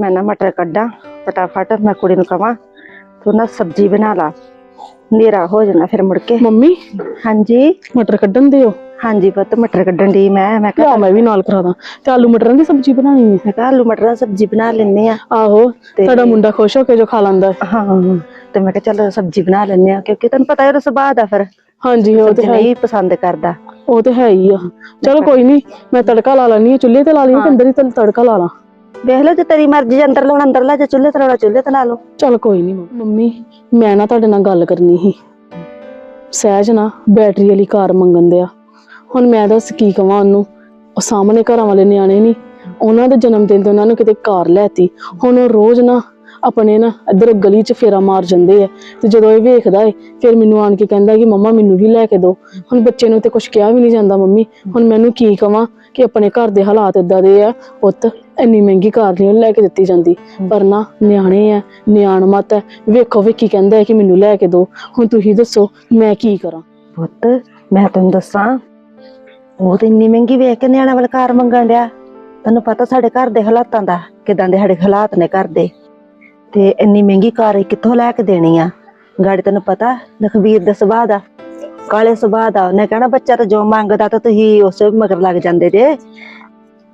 ਮੈਂ ਨਾ ਮਟਰ ਕੱਢਾਂ ਫਟਾਫਟ ਮੈਂ ਕੁੜੀ ਨੂੰ ਕਵਾਂ ਤੂੰ ਨਾ ਸਬਜ਼ੀ ਬਣਾ ਲਾ ਹਨੇਰਾ ਹੋ ਜਾਣਾ ਫਿਰ ਮੁੜ ਕੇ। ਮੰਮੀ ਹਾਂਜੀ। ਮਟਰ ਕੱਢਣ ਦਿਓ। ਹਾਂਜੀ ਪੁੱਤ ਮਟਰ ਕੱਢਣ ਦੀ ਮੈਂ ਮੈਂ ਕਿਹਾ ਮੈਂ ਵੀ ਨਾਲ ਕਰਾ ਦਾਂ। ਤੇ ਆਲੂ ਮਟਰਾਂ ਦੀ ਸਬਜ਼ੀ ਬਣਾਣੀ ਹੈ ਮੈਂ ਕਿਹਾ ਆਲੂ ਮਟਰ ਦੀ ਸਬਜ਼ੀ ਬਣਾ ਲੈਨੇ ਆ ਆਹੋ ਤੁਹਾਡਾ ਮੁੰਡਾ ਖੁਸ਼ ਹੋ ਕੇ ਜੋ ਖਾ ਲੈਂਦਾ ਹੈ। ਹਾਂ ਤੇ ਮੈਂ ਕਿਹਾ ਚੱਲ ਸਬਜ਼ੀ ਬਣਾ ਲੈਨੇ ਆ ਕਿਉਂਕਿ ਤੈਨੂੰ ਪਤਾ ਉਹਦਾ ਸੁਭਾਅ ਦਾ ਫਿਰ। ਹਾਂਜੀ ਉਹ ਤੇ ਹੈ ਹੀ। ਨਹੀਂ ਪਸੰਦ ਕਰਦਾ। ਉਹ ਤੇ ਹੈ ਹੀ ਆ। ਚਲੋ ਕੋਈ ਨਹੀਂ ਮੈਂ ਤੜਕਾ ਲਾ ਲੈਣੀ ਆ ਚੁੱਲ੍ਹੇ ਤੇ ਲਾ ਲਈ ਅੰਦਰ ਹੀ ਤੜਕਾ ਲਾ ਲਾਂ। ਵੇਖ ਲਓ ਜੇ ਤੇਰੀ ਮਰਜ਼ੀ ਜੇ ਅੰਦਰ ਲਾਉਣਾ, ਅੰਦਰ ਲਾ ਜੇ, ਚੁੱਲ੍ਹੇ ਤੇ ਲਾਉਣਾ, ਚੁੱਲ੍ਹੇ ਤੇ ਲਾ ਲਓ। ਚਲ ਕੋਈ ਨਹੀਂ ਮੰਮੀ ਮੈਂ ਨਾ ਤੁਹਾਡੇ ਨਾਲ ਗੱਲ ਕਰਨੀ ਸੀ। ਸਹਿਜ ਨਾ, ਬੈਟਰੀ ਵਾਲੀ ਕਾਰ ਮੰਗਣ ਦਿਆ। ਹੁਣ ਮੈਂ ਦੱਸ ਕੀ ਕਵਾਂ ਉਹਨੂੰ। ਉਹ ਸਾਹਮਣੇ ਘਰਾਂ ਵਾਲੇ ਨਿਆਣੇ ਨਹੀਂ ਉਹਨਾਂ ਦੇ ਜਨਮ ਦਿਨ ਤੇ ਉਹਨਾਂ ਨੂੰ ਕਿਤੇ ਕਾਰ ਲੈਤੀ ਹੁਣ ਉਹ ਰੋਜ਼ ਨਾ ਆਪਣੇ ਨਾ ਇੱਧਰ ਗਲੀ 'ਚ ਫੇਰਾ ਮਾਰ ਜਾਂਦੇ ਆ। ਤੇ ਜਦੋਂ ਇਹ ਵੇਖਦਾ ਏ, ਫਿਰ ਮੈਨੂੰ ਆਣ ਕੇ ਕਹਿੰਦਾ ਕਿ ਮੰਮਾ ਮੈਨੂੰ ਵੀ ਲੈ ਕੇ ਦਿਓ ਹੁਣ ਬੱਚੇ ਨੂੰ ਤੇ ਕੁਝ ਕਿਹਾ ਵੀ ਨਹੀਂ ਜਾਂਦਾ ਮੰਮੀ। ਹੁਣ ਮੈਨੂੰ ਕੀ ਕਵਾਂ ਕਿ ਆਪਣੇ ਘਰ ਦੇ ਹਾਲਾਤ ਇਦਾਂ ਦੇ ਆ, ਪੁੱਤ, ਇੰਨੀ ਮਹਿੰਗੀ ਕਾਰ ਨਹੀਂ ਉਹਨੂੰ ਲੈ ਕੇ ਦਿੱਤੀ ਜਾਂਦੀ। ਪਰ ਨਾ ਨਿਆਣੇ ਆ, ਨਿਆਣ ਮਤ ਹੈ ਵੇਖੋ ਵੇਖੀ ਕਹਿੰਦਾ ਹੈ ਕਿ ਮੈਨੂੰ ਲੈ ਕੇ ਦਿਓ ਹੁਣ ਤੁਸੀਂ ਦੱਸੋ, ਮੈਂ ਕੀ ਕਰਾਂ? ਪੁੱਤ, ਮੈਂ ਤੈਨੂੰ ਦੱਸਾਂ, ਉਹ ਤੇ ਇੰਨੀ ਮਹਿੰਗੀ ਵੇਖ ਕੇ ਨਿਆਣਾ ਵਾਲਾ ਕਾਰ ਮੰਗਣ ਡਿਆ। ਤੈਨੂੰ ਪਤਾ ਸਾਡੇ ਘਰ ਦੇ ਹਾਲਾਤਾਂ ਦਾ, ਕਿਦਾਂ ਦੇ ਸਾਡੇ ਹਾਲਾਤ ਨੇ ਘਰ ਦੇ। ਤੇ ਇੰਨੀ ਮਹਿੰਗੀ ਕਾਰ ਇਹ ਕਿੱਥੋਂ ਲੈ ਕੇ ਦੇਣੀ ਆ? ਗਾੜੀ ਤੈਨੂੰ ਪਤਾ, ਲਖਬੀਰ ਦੇ ਸੁਭਾਅ ਦਾ, ਕਾਲੇ ਸੁਭਾਅ ਦਾ, ਉਹਨੇ ਕਹਿਣਾ ਬੱਚਾ ਤਾਂ ਜੋ ਮੰਗਦਾ ਤਾਂ ਤੁਸੀਂ ਉਸ ਮਗਰ ਲੱਗ ਜਾਂਦੇ ਜੇ।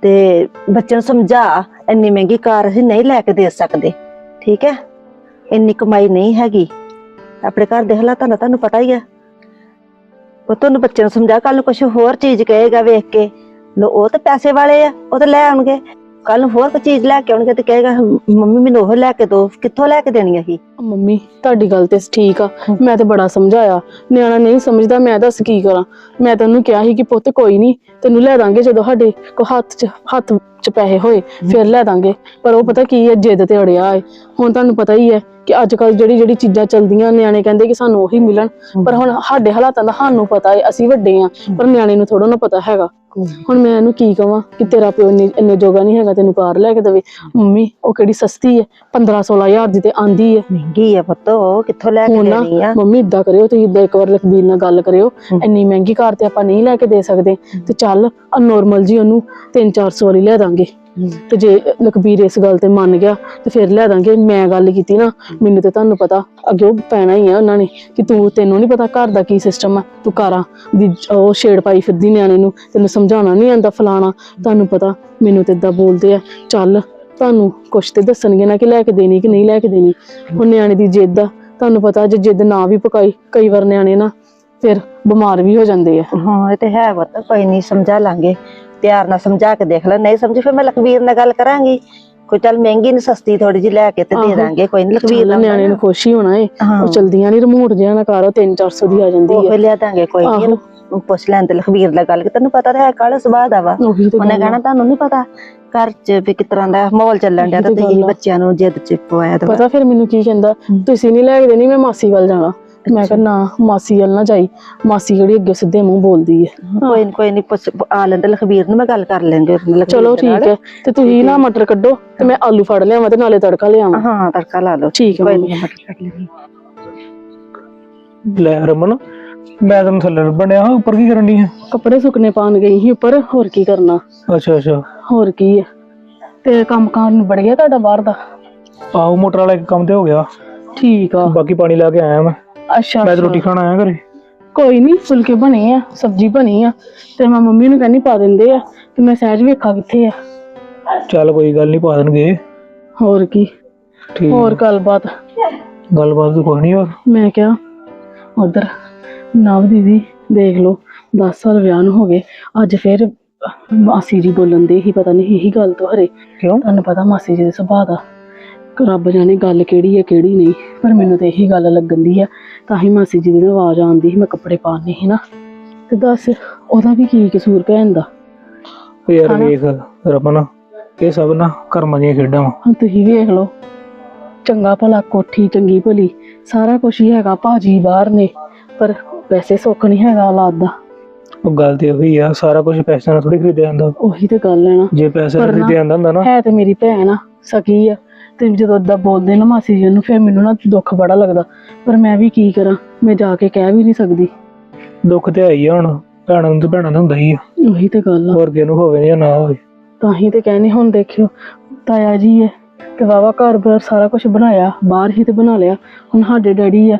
ਤੇ ਬੱਚੇ ਨੂੰ ਸਮਝਾ, ਇੰਨੀ ਮਹਿੰਗੀ ਕਾਰ ਅਸੀਂ ਨਹੀਂ ਲੈ ਕੇ ਦੇ ਸਕਦੇ, ਠੀਕ ਹੈ? ਇੰਨੀ ਕਮਾਈ ਨਹੀਂ ਹੈਗੀ। ਆਪਣੇ ਘਰ ਦੇ ਹਾਲਾਤਾਂ ਦਾ ਤੁਹਾਨੂੰ ਪਤਾ ਹੀ ਆ। ਉਹ ਤੁਹਾਨੂੰ ਬੱਚੇ ਨੂੰ ਸਮਝਾ ਕੱਲ ਨੂੰ ਕੁਝ ਹੋਰ ਚੀਜ਼ ਕਹੇਗਾ ਵੇਖ ਕੇ। ਲੋ ਉਹ ਤਾਂ ਪੈਸੇ ਵਾਲੇ ਆ, ਉਹ ਤਾਂ ਲੈ ਆਉਣਗੇ। ਕੱਲ ਨੂੰ ਹੋਰ ਕੋਈ ਚੀਜ਼ ਲੈ ਕੇ ਆਉਣਗੇ ਤੇ ਕਹੇਗਾ, ਮੰਮੀ ਮੈਨੂੰ ਉਹ ਲੈ ਕੇ ਦੋ, ਕਿੱਥੋਂ ਲੈ ਕੇ ਦੇਣੀ ਅਸੀਂ ਮੰਮੀ, ਤੁਹਾਡੀ ਗੱਲ ਤੇ ਠੀਕ ਆ, ਮੈਂ ਤੇ ਬੜਾ ਸਮਝਾਇਆ। ਨਿਆਣਾ ਨਹੀਂ ਸਮਝਦਾ, ਮੈਂ ਦੱਸ ਕੀ ਕਰਾਂ? ਮੈਂ ਤੈਨੂੰ ਕਿਹਾ ਸੀ ਕਿ ਪੁੱਤ ਕੋਈ ਨਹੀਂ, ਤੈਨੂੰ ਲੈ ਦਾਂਗੇ ਜਦੋਂ ਸਾਡੇ ਕੋ ਹੱਥ 'ਚ ਹੱਥ 'ਚ ਪੈਸੇ ਹੋਏ, ਫਿਰ ਲੈ ਦਾਂਗੇ। ਪਰ ਉਹ ਪਤਾ ਕੀ ਹੈ, ਜਿੱਦ ਤੇ ਅੜਿਆ ਹੈ। ਹੁਣ ਤੁਹਾਨੂੰ ਪਤਾ ਹੀ ਹੈ ਕਿ ਅੱਜ ਕੱਲ ਜਿਹੜੀ ਜਿਹੜੀ ਚੀਜ਼ਾਂ ਚਲਦੀਆਂ, ਨਿਆਣੇ ਕਹਿੰਦੇ ਕਿ ਸਾਨੂੰ ਉਹੀ ਮਿਲਣ। ਪਰ ਹੁਣ ਸਾਡੇ ਹਾਲਾਤਾਂ ਦਾ ਸਾਨੂੰ ਪਤਾ ਹੈ, ਅਸੀਂ ਵੱਡੇ ਆ ਪਰ ਨਿਆਣੇ ਨੂੰ ਥੋੜਾ ਨਾ ਪਤਾ ਹੈਗਾ। ਹੁਣ ਮੈਂ ਇਹਨੂੰ ਕੀ ਕਵਾਂ ਕਿ ਤੇਰਾ ਪਿਓ ਇੰਨੇ ਇੰਨੇ ਜੋਗਾ ਨਹੀਂ ਹੈਗਾ ਤੈਨੂੰ ਕਾਰ ਲੈ ਕੇ ਦੇਵੇ। ਮੰਮੀ ਉਹ ਕਿਹੜੀ ਸਸਤੀ ਹੈ? 15 16000 ਦੀ ਤੇ ਆਂਦੀ ਹੈ। ਮਹਿੰਗੀ ਆ ਪੁੱਤ ਉਹ ਕਿੱਥੋਂ ਲੈ ਕੇ ਹੁਣ ਨਾ ਦੇਣੀ ਆ? ਮੰਮੀ ਇਦਾਂ ਕਰਿਓ ਤੁਸੀਂ ਇਦਾਂ ਇੱਕ ਵਾਰ ਲਖਬੀਰ ਨਾਲ ਗੱਲ ਕਰਿਓ। ਇੰਨੀ ਮਹਿੰਗੀ ਕਾਰ ਤੇ ਆਪਾਂ ਨਹੀਂ ਲੈ ਕੇ ਦੇ ਸਕਦੇ। ਤੇ ਚੱਲ ਆ ਨੋਰਮਲ ਜੀ ਉਹਨੂੰ 3-400 ਵਾਲੀ ਲੈ ਦਾਂਗੇ। ਤੇ ਜੇ ਲਖਬੀਰ ਇਸ ਗੱਲ ਤੇ ਮੰਨ ਗਿਆ ਤੇ ਫਿਰ ਲੈ ਦਾਂਗੇ। ਮੈਂ ਗੱਲ ਕੀਤੀ ਨਾ, ਮੈਨੂੰ ਤੇ ਤੁਹਾਨੂੰ ਪਤਾ, ਅੱਗੇ ਉਹ ਪੈਣਾ ਹੀ ਆ ਉਹਨਾਂ ਨੇ ਕਿ ਤੂੰ, ਤੈਨੂੰ ਨਹੀਂ ਪਤਾ ਘਰ ਦਾ ਕੀ ਸਿਸਟਮ ਆ। ਤੂੰ ਕਾਰਾਂ ਦੀ ਉਹ ਛੇੜ ਪਾਈ ਫਿਰਦੀ ਨਿਆਣੇ ਨੂੰ, ਤੈਨੂੰ ਸਮਝਾਉਣਾ ਨਹੀਂ ਆਂਦਾ ਫਲਾਣਾ। ਤੁਹਾਨੂੰ ਪਤਾ, ਮੈਨੂੰ ਤੇ ਇਦਾਂ ਬੋਲਦੇ ਆ, ਚੱਲ ਤੁਹਾਨੂੰ ਕੁਛ ਤੇ ਦੱਸਣਗੇ ਨਾ ਕਿ ਲੈ ਕੇ ਦੇਣੀ ਕਿ ਨਹੀਂ ਲੈ ਕੇ ਦੇਣੀ। ਹੁਣ ਨਿਆਣੇ ਦੀ ਜਿੱਦ ਆ, ਤੁਹਾਨੂੰ ਪਤਾ ਜੇ ਜਿੱਦ ਨਾ ਵੀ ਪਕਾਈ, ਕਈ ਵਾਰ ਨਿਆਣੇ ਨਾ ਫਿਰ ਬਿਮਾਰ ਵੀ ਹੋ ਜਾਂਦੇ ਆ। ਹਾਂ, ਇਹ ਤੇ ਹੈ ਪੁੱਤ, ਕੋਈ ਨਹੀਂ ਸਮਝਾ ਲਾਂਗੇ। ਪਿਆਰ ਨਾਲ ਸਮਝਾ ਕੇ ਦੇਖ ਲੈ ਨਹੀਂ ਸਮਝੀ ਫਿਰ ਮੈਂ ਲਖਵੀਰ ਨਾਲ ਗੱਲ ਕਰਾਂਗੀ ਕੋਈ ਚੱਲ ਮਹਿੰਗੀ ਨਹੀਂ ਸਸਤੀ ਥੋੜੀ ਜਿਹੀ ਲੈ ਕੇ ਤੇ ਦੇ। ਦਾਂਗੇ ਕੋਈ ਨਹੀਂ ਲਖਵੀਰ ਨਾਲ ਨਿਆਣੇ ਨੂੰ ਖੁਸ਼ ਹੋਣਾ ਏ ਉਹ ਚਲਦੀਆਂ ਨਹੀਂ ਰਿਮੋਟ ਜਿਹਾ ਨਾ ਕਰ 3-400 ਦੀ ਆ ਜਾਂਦੀ ਉਹ ਹੈ ਲਿਆ ਦਾਂਗੇ ਕੋਈ ਨਹੀਂ ਆਹੋ। ਪੁੱਛ ਲੈਣ ਤੇ ਲਖਵੀਰ ਨਾਲ ਗੱਲ ਕਿ ਤੈਨੂੰ ਪਤਾ ਤਾਂ ਹੈ ਕਾਲੇ ਸੁਭਾਅ ਦਾ ਵਾ ਉਹੀ ਉਹਨੇ। ਕਹਿਣਾ ਤੁਹਾਨੂੰ ਨਹੀਂ ਪਤਾ ਘਰ 'ਚ ਵੀ ਕਿਸ ਤਰ੍ਹਾਂ ਦਾ ਮਾਹੌਲ ਚੱਲਣ ਡਿਆ ਤਾਂ। ਬੱਚਿਆਂ ਨੂੰ ਜਿੱਦ ਚ ਪਵਾਇਆ ਤਾਂ ਪਤਾ ਫਿਰ ਮੈਨੂੰ ਕੀ ਕਹਿੰਦਾ। ਤੁਸੀਂ ਨਹੀਂ ਲੈ ਕੇ ਦੇਣੀ ਮੈਂ ਮਾਸੀ ਵੱਲ ਜਾਣਾ ਮੈਂ ਕਿਹਾ ਨਾ ਮਾਸੀ ਵੱਲ ਨਾ ਜਾਈ। ਮਾਸੀ ਜਿਹੜੀ ਅੱਗੇ ਸਿੱਧੇ ਮੂੰਹ ਬੋਲਦੀ ਹੈ। ਕੋਈ ਨੀ ਕੋਈ ਨਹੀਂ ਪੁੱਛ ਆ ਲੈਂਦੇ ਲਖਵੀਰ ਨੂੰ ਮੈਂ ਗੱਲ ਕਰ ਲੈਂਗੇ ਉਹਦੇ ਨਾਲ ਲਖਬੀਰ ਚਲੋ ਦੇ ਨਾਲ। ਠੀਕ ਹੈ। ਤੇ ਤੁਸੀਂ ਨਾ ਮਟਰ ਕੱਢੋ ਤੇ ਮੈਂ ਆਲੂ ਫੜ ਲਿਆਵਾਂ ਤੇ ਨਾਲੇ ਤੜਕਾ ਲਿਆਵਾਂ ਹਾਂ ਤੜਕਾ ਲਾ ਲਓ। ਠੀਕ ਹੈ ਕੋਈ ਮੰਮੀ। ਨਹੀਂ ਮਟਰ ਕੱਢ ਲੈਂਗੇ ਲੈ ਰਮਨ ਮੈਂ ਤੈਨੂੰ ਥੱਲੇ ਬਣਿਆ ਹਾਂ ਉੱਪਰ ਕੀ ਕਰਨ ਦੀ ਹੈ ਕੱਪੜੇ ਸੁੱਕਣੇ ਪਾਣ ਗਈ ਸੀ ਉੱਪਰ ਹੋਰ ਕੀ ਕਰਨਾ? ਅੱਛਾ ਅੱਛਾ। ਹੋਰ ਕੀ ਹੈ ਤੇ ਕੰਮ ਕਾਰ ਨੂੰ ਬੜ ਗਿਆ ਤੁਹਾਡਾ ਬਾਹਰ ਦਾ? ਆਹੋ ਮੋਟਰ ਵਾਲਾ ਇੱਕ ਕੰਮ ਤੇ ਹੋ ਗਿਆ। ਠੀਕ ਆ। ਬਾਕੀ ਪਾਣੀ ਲਾ ਕੇ ਆਇਆ ਮੈਂ। ਅੱਛਾ ਮੈਂ ਤਾਂ। ਰੋਟੀ ਖਾਣ ਆਇਆ ਘਰੇ। ਕੋਈ ਨਹੀਂ ਫੁਲਕੇ ਬਣੇ ਆ ਸਬਜ਼ੀ ਬਣੀ ਆ ਤੇ ਮੈਂ ਮੰਮੀ ਨੂੰ ਕਹਿੰਨੀ ਪਾ ਦਿੰਦੇ ਆ ਤੇ ਮੈਂ ਸਹਿਜ ਵੇਖਾ ਕਿੱਥੇ ਆ। ਚੱਲ ਕੋਈ ਗੱਲ ਨਹੀਂ ਪਾ ਦੇਣਗੇ। ਹੋਰ ਕੀ? ਠੀਕ। ਹੋਰ ਗੱਲਬਾਤ? ਗੱਲਬਾਤ ਤਾਂ ਕੁਛ ਨਹੀਂ ਹੋਰ। ਮੈਂ ਕਿਹਾ ਉਧਰ ਨਵ ਦੀਦੀ ਦੇਖ ਲਓ 10 ਸਾਲ ਵਿਆਹ ਨੂੰ ਹੋ ਗਏ ਅੱਜ ਫਿਰ ਮਾਸੀ ਜੀ ਬੋਲਣ ਦੇ ਹੀ ਪਤਾ ਨਹੀਂ ਇਹੀ ਗੱਲ ਤੋਂ ਹਰੇ। ਕਿਉਂ? ਤੁਹਾਨੂੰ ਪਤਾ ਮਾਸੀ ਜੀ ਦੇ ਸੁਭਾਅ ਦਾ। ਰੱਬ ਜਾਣੇ ਗੱਲ ਕਿਹੜੀ ਹੈ ਕਿਹੜੀ ਨਹੀਂ। ਪਰ ਮੈਨੂੰ ਤੇ ਇਹੀ ਗੱਲ ਲੱਗਣ ਦੀ ਆ ਤਾਂ ਹੀ ਮਾਸੀ ਜੀ ਦੀ ਆਵਾਜ਼ ਆਉਂਦੀ ਸੀ ਮੈਂ ਕੱਪੜੇ ਪਾਉਣੇ ਸੀ ਨਾ। ਤੇ ਦੱਸ ਉਹਦਾ ਵੀ ਕੀ ਕਸੂਰ ਭੈਣ ਦਾ? ਯਾਰ? ਵੇਖ ਰਮਨ ਇਹ ਸਭ ਨਾ ਕਰਮਾਂ ਦੀਆਂ ਖੇਡਾਂ ਵਾ। ਹੁਣ ਤੁਸੀਂ ਵੇਖ ਲਓ ਚੰਗਾ ਭਲਾ ਕੋਠੀ ਚੰਗੀ ਭਲੀ ਸਾਰਾ ਕੁਝ ਹੀ ਹੈਗਾ ਭਾਜੀ ਬਾਹਰ ਨੇ ਪਰ ਪੈਸੇ ਸੁੱਖ ਨਹੀਂ ਹੈਗਾ ਔਲਾਦ ਦਾ। ਉਹ ਗੱਲ ਤੇ ਉਹੀ ਆ ਸਾਰਾ ਕੁਝ ਪੈਸੇ ਨਾਲ ਥੋੜੀ ਖਰੀਦਿਆ ਜਾਂਦਾ। ਉਹੀ ਤੇ ਗੱਲ ਹੈ ਨਾ। ਜੇ ਪੈਸੇ ਨਾਲ ਨਾ- ਖਰੀਦਿਆ ਜਾਂਦਾ ਹੁੰਦਾ ਨਾ। ਹੈ ਤੇ ਮੇਰੀ ਭੈਣ ਆ ਸਕੀ ਆ। ਤੇ ਜਦੋਂ ਏਦਾਂ ਬੋਲਦੇ ਨਾ ਮਾਸੀ ਜੀ ਨੂੰ ਫਿਰ ਮੈਨੂੰ ਨਾ ਦੁੱਖ ਬੜਾ ਲੱਗਦਾ। ਪਰ ਮੈਂ ਵੀ ਕੀ ਕਰਾਂ? ਮੈਂ ਜਾ ਕੇ ਕਹਿ ਵੀ ਨਹੀਂ ਸਕਦੀ। ਦੁੱਖ ਤੇ ਆਈ ਆ ਹੁਣ। ਭੈਣਾਂ ਨੂੰ ਤੇ ਭੈਣਾਂ ਦਾ ਹੁੰਦਾ ਹੀ ਆ। ਉਹੀ ਤੇ ਗੱਲ ਆ। ਹੋਰ ਕਿਹਨੂੰ ਹੋਵੇ ਜਾਂ ਨਾ ਹੋਵੇ। ਤਾਂ ਹੀ ਤੇ ਕਹਿੰਦੇ ਹੁਣ ਦੇਖਿਓ ਤਾਇਆ ਜੀ ਹੈ ਤੇ ਵਾਵਾ ਘਰ ਬਾਰ ਸਾਰਾ ਕੁਝ ਬਣਾਇਆ ਬਾਹਰ ਹੀ ਤੇ ਬਣਾ ਲਿਆ। ਹੁਣ ਸਾਡੇ ਡੈਡੀ ਆ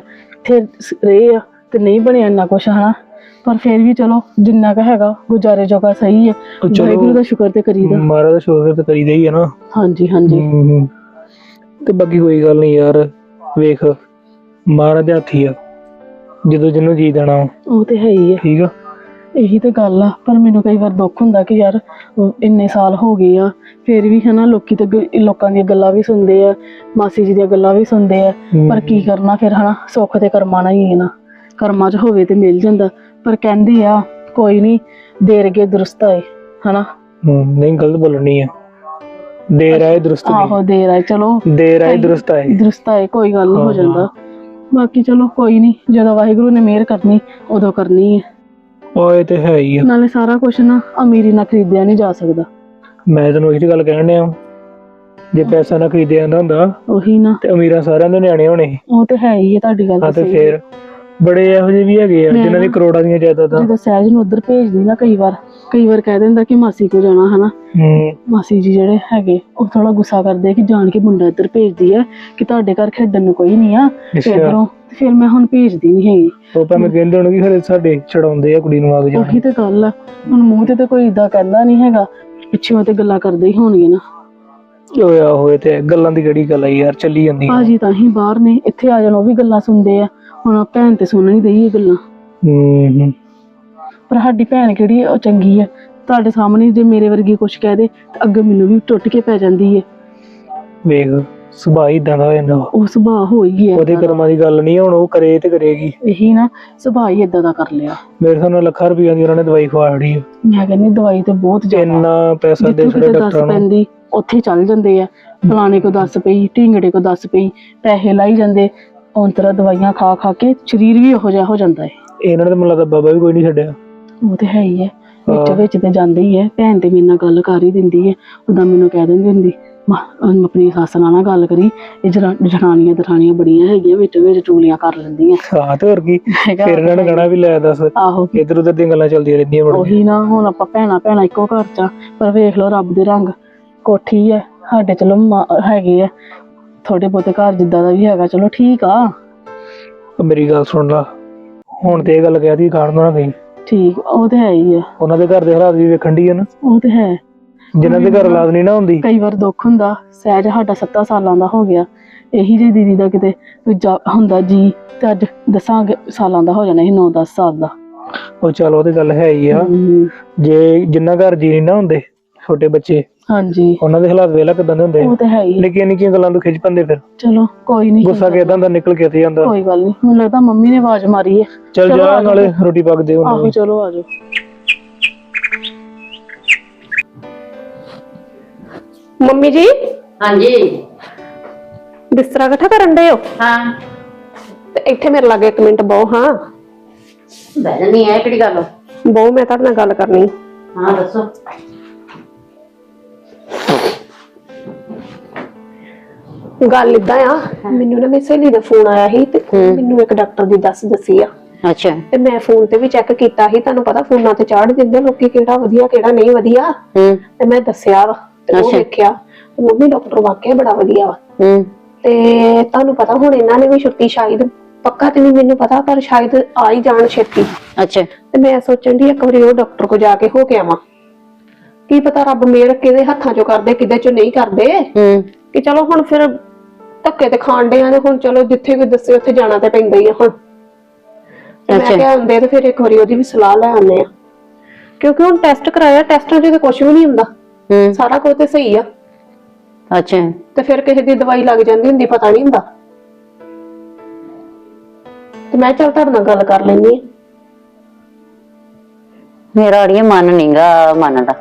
ਸ- ਰਹੇ ਆ ਤੇ ਨਹੀਂ ਬਣਿਆ ਇੰਨਾ ਕੁਝ ਹਨਾ? ਪਰ ਫਿਰ ਵੀ ਚਲੋ ਜਿੰਨਾ ਕੁ ਹੈਗਾ ਗੁਜ਼ਾਰੇ ਜੋਗਾ ਸਹੀ ਹੈ ਉਹ ਚਲੋ। ਵਾਹਿਗੁਰੂ ਦਾ ਸ਼ੁਕਰ ਤੇ ਕਰੀਦਾ। ਮਾਰਾ ਦਾ ਸ਼ੁਕਰ ਤੇ ਕਰੀਦਾ ਹੀ ਆ ਨਾ। ਹਾਂਜੀ ਹਾਂਜੀ। ਤੇ ਬਾਕੀ ਕੋਈ ਗੱਲ ਨਹੀਂ ਯਾਰ ਵੇਖ ਮਾਰਾ ਦੇ ਹੱਥੀ ਆ। ਜਦੋਂ ਜਿਹਨੂੰ ਜੀ ਦੇਣਾ ਉਹ ਤੇ ਹੈ ਹੀ ਹੈ ਠੀਕ ਆ? ਇਹੀ ਤੇ ਗੱਲ ਆ ਪਰ ਮੈਨੂੰ ਕਈ ਵਾਰ ਦੁੱਖ ਹੁੰਦਾ ਕਿ ਯਾਰ ਇੰਨੇ ਸਾਲ ਹੋ ਗਏ ਆ ਫਿਰ ਵੀ ਹਨਾ ਲੋਕੀ ਤੇ ਗ- ਲੋਕਾਂ ਦੀਆਂ ਗੱਲਾਂ ਵੀ ਸੁਣਦੇ ਆ ਮਾਸੀ ਜੀ ਦੀਆਂ ਗੱਲਾਂ ਵੀ ਸੁਣਦੇ ਆ ਪਰ ਕੀ ਕਰਨਾ ਫਿਰ ਹਨਾ ਸੁੱਖ ਤੇ ਕਰਮਾਂ ਨਾਲ ਹੀ ਹੈ ਨਾ। ਕਰਮਾਂ 'ਚ ਹੋਵੇ ਤੇ ਮਿਲ ਜਾਂਦਾ ਪਰ ਕਹਿੰਦੇ ਆ ਕੋਈ ਨਹੀਂ ਦੇਰ ਕੇ ਦਰੁਸਤ ਆਏ ਹਨਾ। ਹੂੰ ਨਹੀਂ ਗਲਤ ਬੋਲਣੀ ਆ। ਦੇਰ ਆਏ ਦਰੁਸਤ ਆਹੋ ਦੇਰ ਆਏ ਚਲੋ। ਦੇਰ ਆਏ ਦਰੁਸਤ ਆਏ। ਦਰੁਸਤ ਆਏ ਕੋਈ ਗੱਲ ਨਹੀਂ ਹੋ ਜਾਂਦਾ। ਬਾਕੀ ਚਲੋ ਕੋਈ ਨਹੀਂ ਜਦੋਂ ਵਾਹਿਗੁਰੂ ਨੇ ਮਿਹਰ ਕਰਨੀ ਉਦੋਂ ਕਰਨੀ ਹੈ। ਓਏ ਤੇ ਹੈ ਹੀ ਨਾਲੇ ਸਾਰਾ ਕੁਝ ਨਾ ਅਮੀਰੀ ਨਾਲ ਖਰੀਦਿਆ ਨਹੀਂ ਜਾ ਸਕਦਾ। ਮੈਂ ਤੈਨੂੰ ਇਹੀ ਗੱਲ ਕਹਿਣ ਡਿਆ ਜੇ ਪੈਸਾ ਨਾ ਖਰੀਦਿਆ ਜਾਂਦਾ ਹੁੰਦਾ ਉਹੀ ਨਾ। ਤੇ ਅਮੀਰਾਂ ਸਾਰਿਆਂ ਦੇ ਨਿਆਣੇ ਹੋਣੇ। ਉਹ ਤੇ ਹੈ ਹੀ ਹੈ ਤੁਹਾਡੀ ਗੱਲ ਹਾਂ ਤਾਂ। ਫੇਰ ਬੜੇ ਇਹੋ ਜਿਹੇ ਵੀ ਹੈਗੇ ਆ ਮੈਂ ਜਿਨ੍ਹਾਂ ਦੀ ਨਾ- ਕਰੋੜਾਂ ਦੀਆਂ ਜਾਇਦਾਦਾਂ। ਜਦੋਂ ਸਹਿਜ ਨੂੰ ਉਧਰ ਭੇਜਦੀ ਨਾ ਕਈ ਵਾਰ। ਕਈ ਵਾਰ ਕਹਿ ਦਿੰਦਾ ਕਿ ਮਾਸੀ ਕੋ ਜਾਣਾ ਹਨਾ? ਹੂੰ। ਮਾਸੀ ਜੀ ਜਿਹੜੇ ਹੈਗੇ ਉਹ ਥੋੜਾ ਗੁੱਸਾ ਕਰਦੇ ਕਿ ਜਾਣ ਕੇ ਮੁੰਡਾ ਇੱਧਰ ਭੇਜਦੀ ਹੈ ਕਿ ਤੁਹਾਡੇ ਘਰ ਖੇਡਣ ਨੂੰ ਕੋਈ ਨਹੀਂ ਆ ਅੱਛਾ। ਇੱਧਰੋਂ ਫਿਰ ਮੈਂ ਹੁਣ ਭੇਜਦੀ ਨਹੀਂ ਹੈਗੀ। ਉਹ ਭਾਵੇਂ ਕਹਿੰਦੇ ਹੋਣਗੇ ਖਰੇ ਸਾਡੇ ਛਡਾਉਂਦੇ ਆ ਕੁੜੀ ਨੂੰ ਆਗ ਜਾਣ। ਉਹੀ ਤੇ ਗੱਲ ਆ। ਹੁਣ ਮੂੰਹ ਤੇ ਤਾਂ ਕੋਈ ਇਦਾਂ ਕਹਿੰਦਾ ਨਹੀਂ ਹੈਗਾ। ਪਿੱਛੋਂ ਤੇ ਗੱਲਾਂ ਕਰਦੇ ਹੀ ਹੋਣਗੇ ਨਾ। ਓਏ ਆ ਹੋਏ ਤੇ ਗੱਲਾਂ ਦੀ ਕਿਹੜੀ ਗੱਲ ਆ ਯਾਰ ਚੱਲੀ ਜਾਂਦੀ ਆ। ਭਾਜੀ ਤਾਂ ਹੀ ਬਾਹਰ ਨੇ ਇੱਥੇ ਆ ਜਾਣ ਉਹ ਵੀ ਗੱਲਾਂ ਸੁਣਦੇ ਆ। ਹੁਣ ਆਹ ਭੈਣ ਤੇ ਸੁਣ ਨਹੀਂ ਰਹੀ ਇਹ ਗੱਲਾਂ। ਹੂੰ। ਹੂੰ ਪਰ ਸਾਡੀ ਭੈਣ ਕਿਹੜੀ ਉਹ ਚੰਗੀ ਆ। ਤੁਹਾਡੇ ਸਾਹਮਣੇ ਜੇ ਮੇਰੇ ਵਰਗੀ ਕੁਛ ਕਹਿ ਦੇ ਤਾਂ ਅੱਗੇ ਮੈਨੂੰ ਵੀ ਟੁੱਟ ਕੇ ਪੈ ਜਾਂਦੀ ਹੈ ਵੇਖ ਸੁਭਾਅ ਇਦਾਂ ਦਾ ਹੋ ਜਾਂਦਾ ਵਾ। ਉਹ ਸੁਭਾਅ ਹੋ ਹੀ ਗਿਆ ਉਹਦੇ ਕਰਮਾਂ ਦੀ ਗੱਲ ਨਹੀਂ ਹੁਣ ਉਹ ਕਰੇ ਤੇ ਕਰੇਗੀ। ਇਹੀ ਨਾ ਸੁਭਾਅ ਹੀ ਇਦਾਂ ਦਾ ਕਰ ਲਿਆ। ਮੇਰੇ ਸਾਨੂੰ ਲੱਖਾਂ ਰੁਪਈਆ ਦੀ ਉਹਨਾਂ ਨੇ ਦਵਾਈ ਖਵਾ ਛੜੀ ਆ। ਮੈਂ ਕਹਿੰਦੀ ਦਵਾਈ ਤੇ ਬਹੁਤ ਜ਼ਿਆਦਾ। ਇੰਨਾ ਪੈਸਾ ਦੇ ਜਿੱਥੇ ਛੜੇ ਕਿਤੇ ਦੱਸ ਡਾਕਟਰਾਂ ਨੂੰ। ਪੈਂਦੀ ਉੱਥੇ ਚੱਲ ਜਾਂਦੇ ਆ। ਫਲਾਣੇ ਕੋ ਦੱਸ ਪਈ ਢਿੰਗੜੇ ਕੋ ਦੱਸ ਪਈ ਪੈਸੇ ਲਾਈ ਜਾਂਦੇ। ਔਂਤਰਾ ਦਵਾਈਆਂ ਖਾ ਖਾ ਕੇ ਸਰੀਰ ਵੀ ਉਹੋ ਜਿਹਾ ਹੋ ਜਾਂਦਾ ਹੈ ਇਹਨਾਂ ਨੇ ਤਾਂ ਮੈਨੂੰ ਲੱਗਦਾ ਬਾਬਾ ਵੀ ਕੋਈ ਨਹੀਂ ਛੱਡਿਆ। ਉਹ ਤੇ ਹੈ ਹੀ ਹੈ ਵਿੱਚ। ਵਿੱਚ ਤੇ ਜਾਂਦੇ ਹੀ ਹੈ ਭੈਣ ਤੇ ਮੇਰੇ ਨਾਲ ਗੱਲ ਕਰ ਹੀ ਦਿੰਦੀ ਹੈ ਉਦਾਂ ਮੈਨੂੰ ਕਹਿ ਦਿੰਦੀ ਹੁੰਦੀ ਮਾਂ ਆਪਣੀ ਸੱਸ ਨਾਲ ਨਾ ਗੱਲ ਕਰੀ। ਇਹ ਜਰਾ- ਜਠਾਣੀਆਂ ਦਠਾਣੀਆਂ ਬੜੀਆਂ ਹੈਗੀਆਂ ਵਿੱਚ ਵਿੱਚ ਟੂਲੀਆਂ ਕਰ ਲੈਂਦੀਆਂ ਹਾਂ ਤੇ ਹੋਰ ਕੀ? ਫਿਰ ਇਹਨਾਂ ਨੇ ਕਹਣਾ ਵੀ ਲੈ ਦੱਸ। ਆਹੋ ਇਧਰ ਉਧਰ ਦੀਆਂ ਗੱਲਾਂ ਚੱਲਦੀਆਂ ਰਹਿੰਦੀਆਂ ਬੜੀਆਂ ਉਹੀ ਨਾ ਹੁਣ ਆਪਾਂ ਭੈਣਾ ਭੈਣਾ ਇੱਕੋ ਘਰ ਚ ਪਰ ਵੇਖ ਲਓ ਰੱਬ ਦੇ ਰੰਗ ਕੋਠੀ ਹੈ ਸਾਡੇ ਚਲੋ ਹੈਗੇ ਆ। ਥੋੜੇ ਬਹੁਤੇ ਘਰ ਜਿੱਦਾਂ ਦਾ ਵੀ ਹੈਗਾ ਚਲੋ ਠੀਕ ਆ। ਉਹ ਮੇਰੀ ਗੱਲ ਸੁਣ ਲਾ। ਹੁਣ ਤੇ ਇਹ ਗੱਲ ਕਹਿਦੀ ਖਾਣ ਨੂੰ ਨਾ ਗਈ ਠੀਕ ਉਹ ਤੇ ਹੈ ਹੀ ਆ। ਉਹਨਾਂ ਦੇ ਘਰ ਦੇ ਹਾਲਾਤ ਵੀ ਵੇਖਣ ਦੀ ਆ ਨਾ। ਉਹ ਤੇ ਹੈ। ਜਿਨ੍ਹਾਂ ਦੇ ਘਰ ਔਲਾਦ ਨਹੀਂ ਨਾ ਹੁੰਦੀ। ਕਈ ਵਾਰ ਦੁੱਖ ਹੁੰਦਾ। ਸਹਿਜ ਸਾਡਾ 7 ਸਾਲਾਂ ਦਾ ਹੋ ਗਿਆ। ਇਹੀ ਜੇ ਦੀਦੀ ਦਾ ਕਿਤੇ ਹੁੰਦਾ ਜੀ ਤੇ ਅੱਜ ਦਸਾਂ ਸਾਲਾਂ ਦਾ ਹੋ ਜਾਣਾ ਸੀ 9-10 ਸਾਲ ਦਾ। ਉਹ ਚਲ ਉਹ ਤੇ ਗੱਲ ਹੈ ਹੀ ਆ। ਜੇ ਜਿੰਨਾ ਘਰ ਜੀ ਨਹੀਂ ਨਾ ਹੁੰਦੇ ਛੋਟੇ ਬੱਚੇ ਹਾਂਜੀ। ਉਹਨਾਂ ਦੇ ਹਾਲਾਤ ਵੇਲਾ ਕਿਦਾਂ ਦੇ ਹੁੰਦੇ ਉਹ ਤੇ ਹੈ ਹੀ। ਨਿੱਕੀਆਂ ਨਿੱਕੀਆਂ ਗੱਲਾਂ ਤੋਂ ਖਿੱਚ ਪੰਦੇ ਫਿਰ। ਚਲੋ ਕੋਈ ਨਹੀਂ ਗੁੱਸਾ ਕਿਦਾਂ ਦਾ ਨਿਕਲ ਕੇ ਤੇ ਜਾਂਦਾ। ਕੋਈ ਗੱਲ ਨਹੀਂ ਮੈਨੂੰ ਲੱਗਦਾ ਮੰਮੀ ਨੇ ਆਵਾਜ਼ ਮਾਰੀ ਹੈ। ਚਲ ਜਾ ਆ ਨਾਲੇ ਰੋਟੀ ਪੱਕ ਦੇ ਉਹਨੂੰ ਆਹੋ ਚਲੋ ਆਜੋ ਮੰਮੀ ਜੀ ਹਾਂਜੀ। ਬਿਸਤਰਾ ਇਕੱਠਾ ਕਰਨ ਦੇ ਹੋ? ਹਾਂ। ਤੇ ਇੱਥੇ ਮੇਰੇ ਲਾਗੇ ਇੱਕ ਮਿੰਟ ਬਹੁ ਹਾਂ। ਬਹਿ ਜਾਨੀ ਹੈ ਕਿਹੜੀ ਗੱਲ ਬਹੁ ਮੈਂ ਤੁਹਾਡੇ ਨਾਲ ਗੱਲ ਕਰਨੀ। ਹਾਂ ਦੱਸੋ। ਗੱਲ ਇਦਾਂ ਆ ਮੈਨੂੰ ਨਾ ਮੇਰੀ ਸਹੇਲੀ ਦਾ ਫੋਨ ਆਇਆ ਸੀ ਤੇ ਮੈਨੂੰ ਇੱਕ ਡਾਕਟਰ ਦੀ ਦੱਸ ਦੱਸੀ ਆ। ਅੱਛਾ। ਤੇ ਮੈਂ ਫੋਨ ਤੇ ਵੀ ਚੈੱਕ ਕੀਤਾ ਸੀ ਤੁਹਾਨੂੰ ਪਤਾ ਫੋਨਾਂ ਤੇ ਚਾੜ ਦਿੰਦੇ ਲੋਕੀ ਕਿਹੜਾ ਵਧੀਆ ਕਿਹੜਾ ਨਹੀਂ ਵਧੀਆ। ਹੂੰ। ਤੇ ਮੈਂ ਦੱਸਿਆ ਵਾ ਤੇ ਉਹ ਅੱਛਾ। ਤੇ ਮੰਮੀ ਡਾਕਟਰ ਵਾਕਿਆ ਬੜਾ ਵਧੀਆ ਵਾ। ਹੂੰ। ਤੇ ਤੁਹਾਨੂੰ ਪਤਾ ਹੁਣ ਇਹਨਾਂ ਨੇ ਵੀ ਛੁੱਟੀ ਸ਼ਾਇਦ ਪੱਕਾ ਤੇ ਨਹੀਂ ਮੈਨੂੰ ਪਤਾ ਪਰ ਸ਼ਾਇਦ ਆ ਹੀ ਜਾਣ ਛੇਤੀ। ਅੱਛਾ। ਤੇ ਮੈਂ ਸੋਚਣ ਦੀ ਇੱਕ ਵਾਰੀ ਉਹ ਡਾਕਟਰ ਕੋ ਜਾ ਕੇ ਹੋ ਕੇ ਆਵਾਂ। ਕੀ ਪਤਾ ਰੱਬ ਮੇਰ ਕਿਹਦੇ ਹੱਥਾਂ ਚੋਂ ਕਰਦੇ ਕਿਹਦੇ ਚੋਂ ਨਹੀਂ ਕਰਦੇ। ਹੂੰ। ਕਿ ਚਲੋ ਹੁਣ ਫਿਰ ਧੱਕੇ ਤੇ ਖਾਣ ਦੇ ਆ ਤੇ ਹੁਣ ਚਲੋ ਜਿੱਥੇ ਕੋਈ ਦੱਸੇ ਉੱਥੇ ਜਾਣਾ ਤੇ ਪੈਂਦਾ ਹੀ ਆ ਹੁਣ। ਤੇ ਮੈਂ ਅੱਛਾ। ਕਿਹਾ ਹੁੰਦੇ ਤੇ ਫਿਰ ਇੱਕ ਵਾਰੀ ਉਹਦੀ ਵੀ ਸਲਾਹ ਲੈ ਆਉਂਦੇ ਆ। ਕਿਉਂਕਿ ਹੁਣ ਟੈਸਟ ਕਰਾਇਆ ਟੈਸਟਾਂ 'ਚ ਤੇ ਕੁਝ ਵੀ ਨਹੀਂ ਹੁੰਦਾ। ਹੂੰ। ਸਾਰਾ ਕੁਝ ਤੇ ਸਹੀ ਆ। ਅੱਛਾ। ਤੇ ਫਿਰ ਕਿਸੇ ਦੀ ਦਵਾਈ ਲੱਗ ਜਾਂਦੀ ਹੁੰਦੀ ਪਤਾ ਨਹੀਂ ਹੁੰਦਾ। ਤੇ ਮੈਂ ਚੱਲ ਤੁਹਾਡੇ ਨਾਲ ਗੱਲ ਕਰ ਲੈਂਦੀ ਆ। ਮੇਰਾ ਅੜੀਏ ਮਨ ਨਹੀਂਗਾ ਮੰਨਦਾ।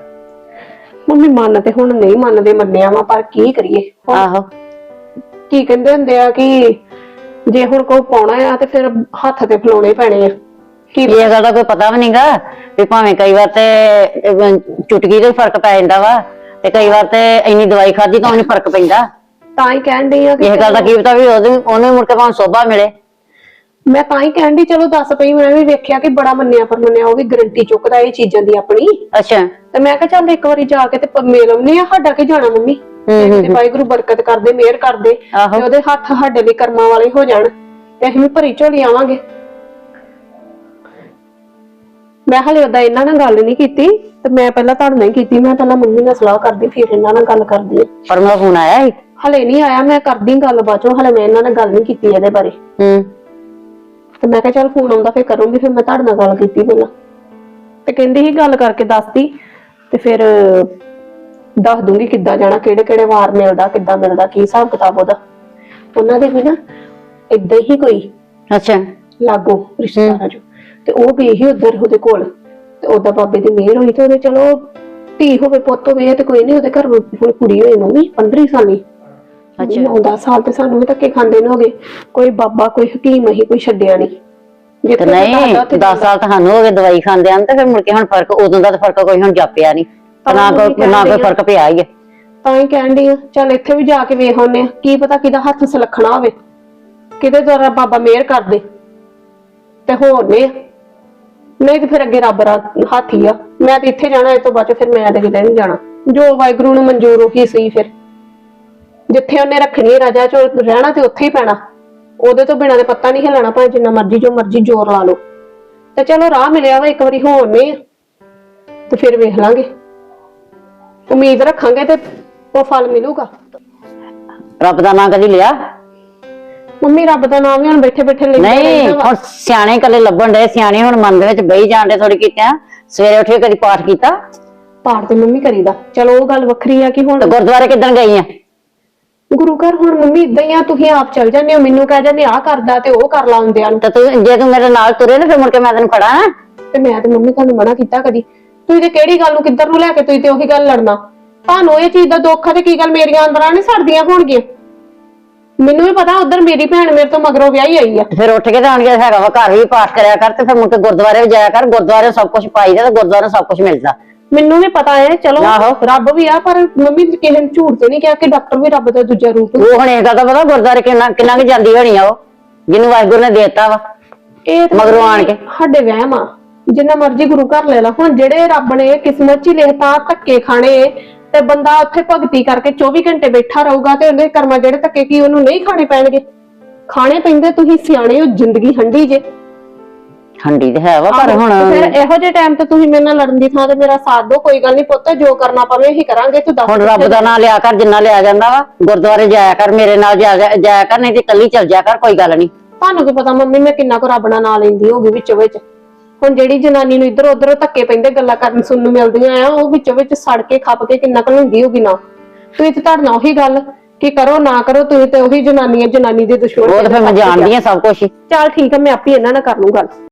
ਮੰਮੀ ਮੰਨ ਤੇ ਹੁਣ ਨਹੀਂ ਮੰਨਦੇ ਮੰਨਿਆ ਵਾ ਪਰ ਕੀ ਕਰੀਏ? ਹੁਣ ਆਹੋ। ਕੀ ਕਹਿੰਦੇ ਹੁੰਦੇ ਆ ਕਿ ਜੇ ਹੁਣ ਕੋਈ ਪਾਉਣਾ ਆ ਤੇ ਫਿਰ ਹੱਥ ਤੇ ਫਲਾਉਣੇ ਪੈਣੇ ਆ। ਕੀ ਇਹ ਗੱਲ ਦਾ ਕੋਈ ਪਤਾ ਵੀ ਨਹੀਂਗਾ ਵੀ ਭਾਵੇਂ ਕਈ ਵਾਰ ਤੇ ਅਹ, ਚੁਟਕੀ ਦੇ ਫ਼ਰਕ ਪੈ ਜਾਂਦਾ ਵਾ ਤੇ ਕਈ ਵਾਰ ਤੇ ਇੰਨੀ ਦਵਾਈ ਖਾਦੀ ਤਾਂ ਉਹਨੂੰ ਫ਼ਰਕ ਪੈਂਦਾ। ਤਾਂ ਹੀ ਕਹਿਣ ਡਈ ਆ ਕਿ ਇਹ ਗੱਲ ਦਾ ਕੀ ਪਤਾ ਵੀ ਉਹਦੇ ਉਹਨੂੰ ਮੁੜ ਕੇ ਭਾਵੇਂ ਸੋਭਾ ਮਿਲੇ। ਮੈਂ ਤਾਂ ਹੀ ਕਹਿਣ ਡਈ ਚਲੋ ਦੱਸ ਪਈ ਮੈਂ ਵੀ ਵੇਖਿਆ ਕਿ ਬੜਾ ਮੰਨਿਆ ਪਰ ਮੰਨਿਆ ਉਹ ਵੀ ਗਰੰਟੀ ਚੁੱਕਦਾ ਇਹ ਚੀਜ਼ਾਂ ਦੀ ਆਪਣੀ। ਅੱਛਾ। ਤੇ ਮੈਂ ਕਿਹਾ ਚੱਲ ਇੱਕ ਵਾਰੀ ਜਾ ਕੇ ਤੇ ਪ- ਮਿਲ ਆਉਂਦੇ ਆ ਸਾਡਾ ਕੀ ਜਾਣਾ ਮੰਮੀ? ਤੇ ਵਾਹਿਗੁਰੂ ਬਰਕਤ ਕਰਦੇ ਮਿਹਰ ਕਰਦੇ ਆਹੋ। ਤੇ ਉਹਦੇ ਹੱਥ ਸਾਡੇ ਲਈ ਕਰਮਾਂ ਵਾਲੇ ਹੋ ਜਾਣ ਤੇ ਅਸੀਂ ਵੀ ਭਰੀ ਝੋਲੀ ਆਵਾਂਗੇ। ਮੈਂ ਹਲੇ ਉਦਾਂ ਇਹਨਾਂ ਨਾਲ ਗੱਲ ਨਹੀਂ ਕੀਤੀ ਤੇ ਮੈਂ ਪਹਿਲਾਂ ਤੁਹਾਡੇ ਨਾਲ ਹੀ ਕੀਤੀ ਮੈਂ ਪਹਿਲਾਂ ਮੰਮੀ ਨਾਲ ਸਲਾਹ ਕਰਦੀ ਫਿਰ ਇਹਨਾਂ ਨਾਲ ਗੱਲ ਕਰਦੀ ਹਾਂ। ਪਰ ਮੇਰਾ ਫੋਨ ਆਇਆ ਸੀ। ਹਲੇ ਨਹੀਂ ਆਇਆ ਮੈਂ ਕਰਦੀ ਗੱਲ ਬਾਅਦੋਂ ਹਲੇ ਮੈਂ ਇਹਨਾਂ ਨਾਲ ਗੱਲ ਨਹੀਂ ਕੀਤੀ ਇਹਦੇ ਬਾਰੇ। ਹੂੰ। ਤੇ ਮੈਂ ਕਿਹਾ ਚੱਲ ਫੋਨ ਆਉਂਦਾ ਫਿਰ ਕਰੂੰਗੀ ਫਿਰ ਮੈਂ ਤੁਹਾਡੇ ਨਾਲ ਗੱਲ ਕੀਤੀ ਪਹਿਲਾਂ। ਤੇ ਕਹਿੰਦੀ ਸੀ ਗੱਲ ਕਰਕੇ ਦੱਸਦੀ ਤੇ ਫਿਰ ਦੱਸ ਦੂੰਗੀ ਕਿੱਦਾਂ ਜਾਣਾ ਕਿਹੜੇ ਕਿਹੜੇ ਵਾਰ ਮਿਲਦਾ ਕਿੱਦਾਂ ਮਿਲਦਾ ਕੀ ਹਿਸਾਬ ਕਿਤਾਬ ਉਹਦਾ। ਉਹਨਾਂ ਦੇ ਵੀ ਨਾ ਇਦਾਂ ਹੀ ਕੋਈ ਅੱਛਾ। ਲਾਗੋ ਰਿਸ਼ਤੇਦਾਰਾਂ ਚੋਂ ਤੇ ਉਹ ਗਈ ਸੀ ਉਧਰ ਉਹਦੇ ਕੋਲ। ਤੇ ਉਹਦਾ ਬਾਬੇ ਦੀ ਮਿਹਰ ਹੋਈ ਤੇ ਉਹਦੇ ਚਲੋ ਧੀ ਹੋਵੇ ਪੁੱਤ ਹੋਵੇ ਤੇ ਕੋਈ ਨਹੀਂ ਉਹਦੇ ਘਰ ਹੁਣ ਕੁੜੀ ਹੋਈ ਮੰਮੀ 15 ਸਾਲੀ ਅੱਛਾ। 9-10 ਸਾਲ ਤੇ ਸਾਨੂੰ ਵੀ ਧੱਕੇ ਖਾਂਦੇ ਨੇ ਹੋਗੇ ਕੋਈ ਬਾਬਾ ਕੋਈ ਹਕੀਮ ਹੀ ਕੋਈ ਛੱਡਿਆ ਨਹੀਂ। ਤੇ ਨਹੀਂ ਦਾਦਾ ਤੇ 10 ਸਾਲ ਤੁਹਾਨੂੰ ਹੋ ਗਏ ਦਵਾਈ ਖਾਂਦੇ ਆਂ ਤੇ ਫਿਰ ਮੁੜ ਕੇ ਹੁਣ ਫ਼ਰਕ ਉਦੋਂ ਦਾ ਤਾਂ ਫ਼ਰਕ ਕੋਈ ਹੁਣ ਜਾਪਿਆ ਨਹੀਂ। ਤੇ ਨਾ ਤਾਂ ਕੋਈ ਨਾ ਕੋਈ। ਫ਼ਰਕ ਪਿਆ ਹੀ ਹੈ ਤਾਂ ਹੀ ਕਹਿਣ ਡਈ ਆ ਚੱਲ ਇੱਥੇ ਵੀ ਜਾ ਕੇ ਵੇਖ ਆਉਂਦੇ ਆ ਕੀ ਪਤਾ ਕਿਹਦਾ ਹੱਥ ਸਲਖਣਾ ਹੋਵੇ ਕਿਹਦੇ ਦੁਆਰਾ ਬਾਬਾ ਮਿਹਰ ਕਰ ਦੇ ਤੇ ਹੋਰ ਨੇ ਨਹੀਂ ਤੇ ਫਿਰ ਅੱਗੇ ਰੱਬ ਰਾ ਹੱਥ ਹੀ ਆ। ਮੈਂ ਤੇ ਇੱਥੇ ਜਾਣਾ ਇਸ ਤੋਂ ਬਾਅਦ 'ਚ ਫਿਰ ਮੈਂ ਤੇ ਕਿਤੇ ਨਹੀਂ ਜਾਣਾ। ਜੋ ਵਾਹਿਗੁਰੂ ਨੂੰ ਮਨਜ਼ੂਰ ਉਹੀ ਸਹੀ ਫਿਰ। ਜਿੱਥੇ ਉਹਨੇ ਰੱਖਣੀ ਹੈ ਰਾਜਾ ਚ ਰਹਿਣਾ ਤੇ ਉੱਥੇ ਹੀ ਪੈਣਾ। ਉਹਦੇ ਤੋਂ ਬਿਨਾਂ ਦੇ ਪੱਤਾ ਨਹੀਂ ਹਿੱਲਣਾ ਭਾਵੇਂ ਜਿੰਨਾ ਮਰਜ਼ੀ ਜੋ ਮਰਜ਼ੀ ਜ਼ੋਰ ਲਾ ਲਓ। ਤੇ ਚਲੋ ਰਾਹ ਮਿਲਿਆ ਵਾ ਇੱਕ ਵਾਰੀ ਹੋਣੇ ਤੇ ਫਿਰ ਵੇਖ ਲਾਂਗੇ। ਉਮੀਦ ਰੱਖਾਂਗੇ ਤੇ ਉਹ ਫਲ ਮਿਲੂਗਾ। ਰੱਬ ਦਾ ਨਾਂ ਕਦੀ ਲਿਆ? ਮੰਮੀ ਰੱਬ ਦਾ ਨਾਮ ਵੀ ਹੁਣ ਬੈਠੇ ਬੈਠੇ ਲੈਂਦੇ ਨਹੀਂ। ਹੁਣ ਸਿਆਣੇ ਕੱਲੇ ਲੱਭਣ ਦੇ ਸਿਆਣੇ ਹੁਣ ਮਨ ਦੇ ਵਿੱਚ ਬਈ ਜਾਂਦੇ ਥੋੜੀ ਕੀਤਿਆਂ। ਸਵੇਰੇ ਉੱਠ ਕੇ ਕਦੀ ਪਾਠ ਕੀਤਾ? ਪਾਠ ਤੇ ਮੰਮੀ ਕਰੀਦਾ। ਚਲੋ ਉਹ ਗੱਲ ਵੱਖਰੀ ਆ ਕਿ ਹੁਣ ਤੇ ਗੁਰਦੁਆਰੇ ਕਿੱਦਣ ਗਈ ਆ? ਗੁਰੂ ਘਰ ਹੁਣ ਮੰਮੀ ਇਦਾਂ ਹੀ ਆ ਤੁਸੀਂ ਆਪ ਚੱਲ ਜਾਂਦੇ ਹੋ ਮੈਨੂੰ ਕਹਿ ਜਾਂਦੇ ਆ ਕਰਦਾ ਤੇ ਉਹ ਕਰ ਲਾਉਂਦੇ ਆ ਤੇ ਤੂੰ ਜੇ ਤੂੰ ਮੇਰੇ ਨਾਲ ਤੁਰੇ ਨਾ ਫਿਰ ਮੁੜ ਕੇ ਮੈਂ ਤੈਨੂੰ ਖੜਾ। ਨਾ ਤੇ ਮੈਂ ਤੇ ਮੰਮੀ ਤੁਹਾਨੂੰ ਮਨਾ ਕੀਤਾ ਕਦੀ। ਤੁਸੀਂ ਤੇ ਕਿਹੜੀ ਗੱਲ ਨੂੰ ਕਿੱਧਰ ਨੂੰ ਲੈ ਕੇ ਤੁਸੀਂ ਤੇ ਉਹੀ ਗੱਲ ਲੜਨਾ ਤੁਹਾਨੂੰ ਇਹ ਚੀਜ਼ ਦਾ ਦੁੱਖ ਆ ਤੇ ਕੀ ਗੱਲ ਮੇਰੀਆਂ ਅੰਦਰਾਂ ਨੇ ਸੜਦੀਆਂ ਹੋਣਗੀਆਂ ਮੈਨੂੰ ਵੀ ਪਤਾ ਉਧਰ ਮੇਰੀ ਭੈਣ ਮੇਰੇ ਤੋਂ ਮਗਰੋਂ ਵਿਆਹੀ ਆਈ ਆ ਤੇ ਫਿਰ ਉੱਠ ਕੇ ਤੇ ਆਣ ਕੇ ਹੈਗਾ ਵਾ ਘਰ ਵੀ ਪਾਠ ਕਰਿਆ ਕਰ ਤੇ ਫਿਰ ਮੁੜ ਕੇ ਗੁਰਦੁਆਰੇ ਵੀ ਜਾਇਆ ਕਰ ਗੁਰਦੁਆਰੇ ਸਭ ਕੁਝ ਪਾਈਦਾ ਤੇ ਗੁਰਦੁਆਰੇ ਸਭ ਕੁਝ ਮਿਲਦਾ ਮੈਨੂੰ ਵੀ ਪਤਾ ਹੈ ਚਲੋ ਆਹੋ। ਰੱਬ ਵੀ ਆ ਪਰ ਮੰਮੀ ਕਿਸੇ ਨੇ ਝੂਠ ਤੇ ਨਹੀਂ ਕਿਹਾ ਕਿ ਡਾਕਟਰ ਵੀ ਰੱਬ ਦਾ ਦੂਜਾ ਰੂਪ। ਉਹ ਹੁਣ ਇਹ ਗੱਲ ਤਾਂ ਪਤਾ ਗੁਰਦੁਆਰੇ ਕਿੰਨਾ ਕਿੰਨਾ ਕੁ ਜਾਂਦੀ ਹੋਣੀ ਆ ਉਹ ਜਿਹਨੂੰ ਵਾਹਿਗੁਰੂ ਨੇ ਦੇਤਾ ਵਾ ਇਹ ਤਾਂ ਮਗਰੋਂ ਆਣ ਕੇ। ਸਾਡੇ ਵਹਿਮ ਆ ਜਿੰਨਾ ਮਰਜ਼ੀ ਗੁਰੂ ਘਰ ਲੈ ਲਾ। ਹੁਣ ਜਿਹੜੇ ਰੱਬ ਨੇ ਕਿਸਮਤ 'ਚ ਹੀ ਲਿਖਤਾ ਧੱਕੇ ਖਾਣੇ ਤੇ ਬੰਦਾ ਉੱਥੇ ਭਗਤੀ ਕਰਕੇ 24 ਘੰਟੇ ਬੈਠਾ ਰਹੂਗਾ ਤੇ ਉਹਦੇ ਕਰਮਾਂ ਜਿਹੜੇ ਧੱਕੇ ਕੀ ਉਹਨੂੰ ਨਹੀਂ ਖਾਣੇ ਪੈਣਗੇ? ਖਾਣੇ ਪੈਂਦੇ ਤੁਸੀਂ ਸਿਆਣੇ ਹੋ ਜ਼ਿੰਦਗੀ ਹੰਡੀ ਜੇ। ਹੰਡੀ ਤੇ ਹੈ ਵਾ ਪਰ ਹੁਣ ਤੇ ਫਿਰ ਇਹੋ ਜਿਹੇ ਟਾਈਮ ਤੇ ਤੁਸੀਂ ਮੇਰੇ ਨਾਲ ਲੜਨ ਦੀ ਥਾਂ ਤੇ ਮੇਰਾ ਸਾਥ ਦਿਓ ਕੋਈ ਗੱਲ ਨਹੀਂ ਪੁੱਤ ਜੋ ਕਰਨਾ ਪਵੇ ਇਹੀ ਕਰਾਂਗੇ ਤੂੰ ਦੱਸ ਹੁਣ ਰੱਬ ਦਾ ਨਾਮ ਲਿਆ ਕਰ ਜਿੰਨਾ ਲਿਆ ਜਾਂਦਾ ਵਾ ਗੁਰਦੁਆਰੇ ਜਾਇਆ ਕਰ ਮੇਰੇ ਨਾਲ ਜਾਇਆ ਕਰ ਨਹੀਂ ਤੇ ਇਕੱਲੀ ਚੱਲ ਜਾਇਆ ਕਰ ਕੋਈ ਗੱਲ ਨਹੀਂ। ਤੁਹਾਨੂੰ ਕੀ ਪਤਾ ਮੰਮੀ ਮੈਂ ਕਿੰਨਾ ਕੁ ਰੱਬ ਦਾ ਨਾਂ ਲੈਂਦੀ ਹੋਗੀ ਵਿੱਚ ਵਿੱਚ। ਹੁਣ ਜਿਹੜੀ ਜਨਾਨੀ ਨੂੰ ਇੱਧਰ ਉੱਧਰ ਧੱਕੇ ਪੈਂਦੇ ਗੱਲਾਂ ਕਰਨ ਸੁਣਨ ਨੂੰ ਮਿਲਦੀਆਂ ਆ ਉਹ ਵਿੱਚ ਵਿੱਚ ਸੜ ਕੇ ਖੱਪ ਕੇ ਕਿੰਨਾ ਕੁ ਲੈਂਦੀ ਹੋਗੀ ਨਾ। ਤੁਸੀਂ ਤੇ ਨਾਲ ਉਹੀ ਗੱਲ ਕਿ ਕਰੋ ਨਾ ਕਰੋ ਤੁਸੀਂ ਤੇ ਉਹੀ ਜਨਾਨੀ ਹੈ ਜਨਾਨੀ ਦੇ ਦੁਸ਼ਮਣ ਉਹ ਤਾਂ ਫਿਰ ਮੈਂ ਜਾਣਦੀ ਆ ਸਭ ਕੁਝ ਚੱਲ ਠੀਕ ਹੈ ਮੈਂ ਆਪੇ ਇਹਨਾਂ ਨਾਲ ਕਰ ਲੂੰ ਗੱਲ।